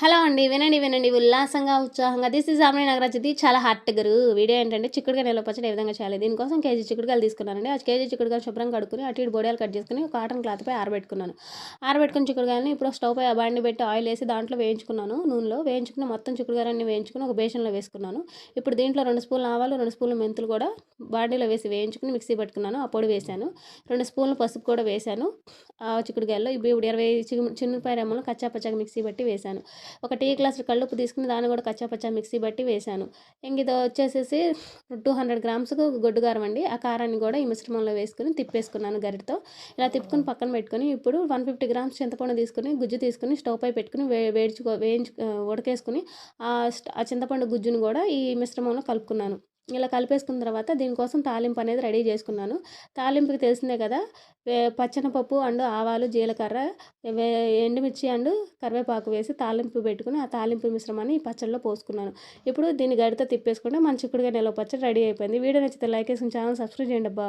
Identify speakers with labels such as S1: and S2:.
S1: Hello అండి వినండి వినండి. ఉల్లాసంగా ఉత్సాహంగా. దిస్ ఇస్ ఆమె నగరాజ్ చాలా హార్ట్ గరు వీడియో ఏంటంటే చిక్కుడుగా నిల్వ పచ్చడి ఏ విధంగా చేయాలి? దీనికోసం కేజీ చిక్కుడుకాయలు తీసుకున్నానండి. ఆ కేజీ చిక్కుడుకాయలు శుభ్రంగా కడుక్కుని అటు ఇటు బొడియాలు కట్ చేసుకుని కాటన్ క్లాత్పై ఆరబెట్టుకున్నాను. ఆరబెట్టుకుని చిక్కుడుగాయని ఇప్పుడు స్టవ్ పై బాండి పెట్టి ఆయిల్ వేసి దాంట్లో వేయించుకున్నాను. నూనెలో వేయించుకుని మొత్తం చిక్కుడుగాయని వేయించుకుని ఒక బేషన్లో వేసుకున్నాను. ఇప్పుడు దీంట్లో రెండు స్పూన్లు ఆవాలు రెండు స్పూన్లు మెంతులు కూడా బాండీలో వేసి వేయించుకుని మిక్సీ పెట్టుకున్నాను. ఆ పొడి వేశాను. రెండు స్పూన్లు పసుపు కూడా వేశాను. చిక్కుడుకాయల్లో ఇప్పుడు ఇరవై చిన్నపాయ రెమ్మలు కచ్చాపచ్చగా మిక్సీ బట్టి వేశాను. ఒక టీ గ్లాస్ కళ్ళుప్పు తీసుకుని దాన్ని కూడా కచ్చాపచ్చా మిక్సీ బట్టి వేశాను. ఇంక ఇది వచ్చేసేసి టూ హండ్రెడ్ గ్రామ్స్కు గొడ్డు కారం అండి. ఆ కారాన్ని కూడా ఈ మిశ్రమంలో వేసుకుని తిప్పేసుకున్నాను గరిటతో. ఇలా తిప్పుకొని పక్కన పెట్టుకొని ఇప్పుడు వన్ ఫిఫ్టీ గ్రామ్స్ చింతపండు తీసుకుని గుజ్జు తీసుకుని స్టవ్ పై పెట్టుకుని వే వేయించుకో వేయించు ఉడకేసుకుని ఆ చింతపండు గుజ్జును కూడా ఈ మిశ్రమంలో కలుపుకున్నాను. ఇలా కలిపేసుకున్న తర్వాత దీనికోసం తాలింపు అనేది రెడీ చేసుకున్నాను. తాలింపుకి తెలిసిందే కదా పచ్చనపప్పు అండ్ ఆవాలు జీలకర్ర ఎండుమిర్చి అండ్ కరివేపాకు వేసి తాలింపు పెట్టుకుని ఆ తాలింపు మిశ్రమాన్ని ఈ పచ్చడిలో పోసుకున్నాను. ఇప్పుడు దీన్ని గడితో తిప్పేసుకుంటే మన చిక్కుడుగా నిలవ పచ్చడి రెడీ అయిపోయింది. వీడియో నచ్చితే లైక్ వేసుకుని ఛానల్ సబ్స్క్రైబ్ చేయండి అబ్బా.